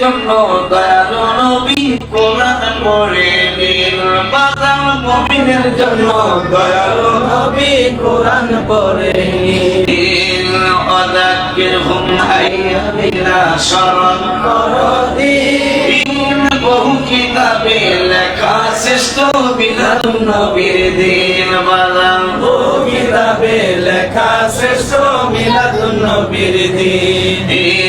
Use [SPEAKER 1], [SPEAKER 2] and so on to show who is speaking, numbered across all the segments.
[SPEAKER 1] জন্য দয়ালু নবী কোরআন পড়ে দিন। বাজার মুমিনের জন্য দয়ালু নবী কোরআন পড়ে দিন। অদাক্কিরহুম আইয়ামিনা স্মরণ করো দিন। বহু কিতাবে লেখা শ্রেষ্ঠ বিলাল নবীর দিন। বাজার বহু কিতাবে লেখা শ্রেষ্ঠ মিলাদুন নবীর দিন।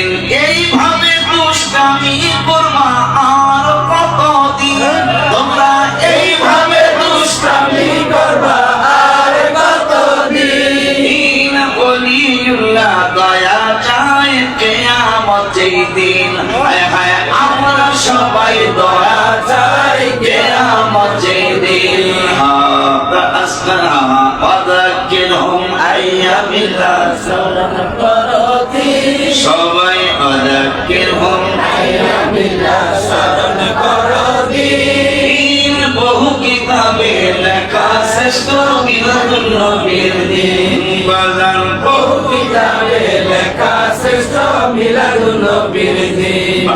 [SPEAKER 1] আমরা দয়া চাই কেয়ামত যেই দিন। আমরা সবাই দয়া চাই কেয়ামত যেই দিন। وذكرهم أيام الله সবাই وذكرهم أيام الله স্মরণ করো দিন বহু কিতাবে লেখা শ্রেষ্ঠ মিলাদুল নবীর দিন। বাজান বহু কিতাবে লেখা শ্রেষ্ঠ মিলাদুন নবীর দিন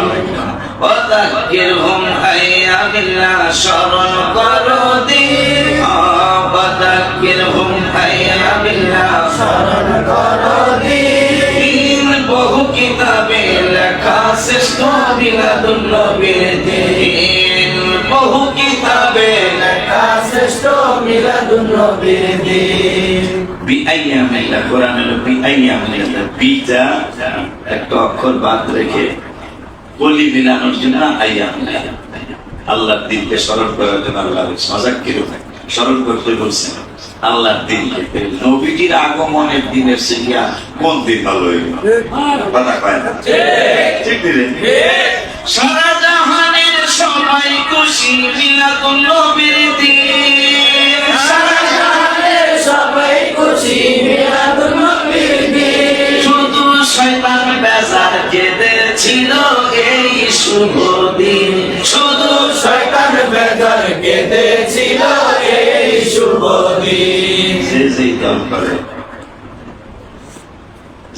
[SPEAKER 1] وذكرهم أيام الله স্মরণ করো দিন وذكرهم أيام الله স্মরণ করো দিন বহু কিতাবে লেখা শ্রেষ্ঠ বিলাদুল নবীর দিন বহু কিতাবে লেখা শ্রেষ্ঠ মিলাদুল নবীর দিন বিআইয়ামিল্লাহ কোরআন হলো বিআইয়ামিল্লাহ বিটা একটা অক্ষর বাদ রেখে বলি মিলানোর জন্য আইয়াম আল্লাহর দিনকে স্মরণ করার জন্য আল্লাহ মজাক কীরকম স্মরণ করতে বলছেন আল্লাহর দিনকে নবীজির আগমনের দিনের সিরিয়া কোন দিন ভালো হইল? কথা কয় না। ঠিক। সারা জাহানের সবাই খুশি। বেজার কেঁদেছিল এই শুভ দিন। শুধু শয়তান বেজার কেঁদেছিল এই শুভ দিন। যে যেই দল করে।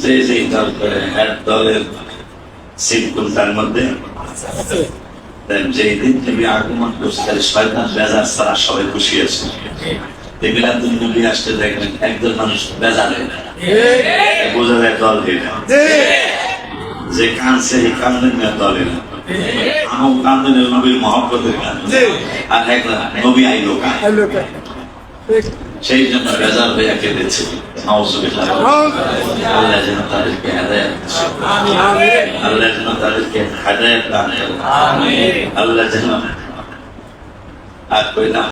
[SPEAKER 1] যে দল করে। এক দলের সিম্পল তার মধ্যে? যেই দিন তুমি আগমন করছ তাহলে শয়তান বেজার ছাড়া সবাই খুশি আছে। মিলাদুল নবী আসতে দেখবেন একজন মানুষ বেজার হয়ে যায়। বোঝা যায় দল হয়ে যায়। যে কানছে এই কান্দন দলে না। আমার কান্দনের নবীর মহব্বতের কান। আর একলা নবী আইলো সেই জন্য বেজার হইয়া কেঁদেছে। আল্লাহ যেন তাদেরকে হেদায়াত আল্লাহ যেন তাদেরকে হেদায়াত দান। আল্লাহ যেন আর কই না।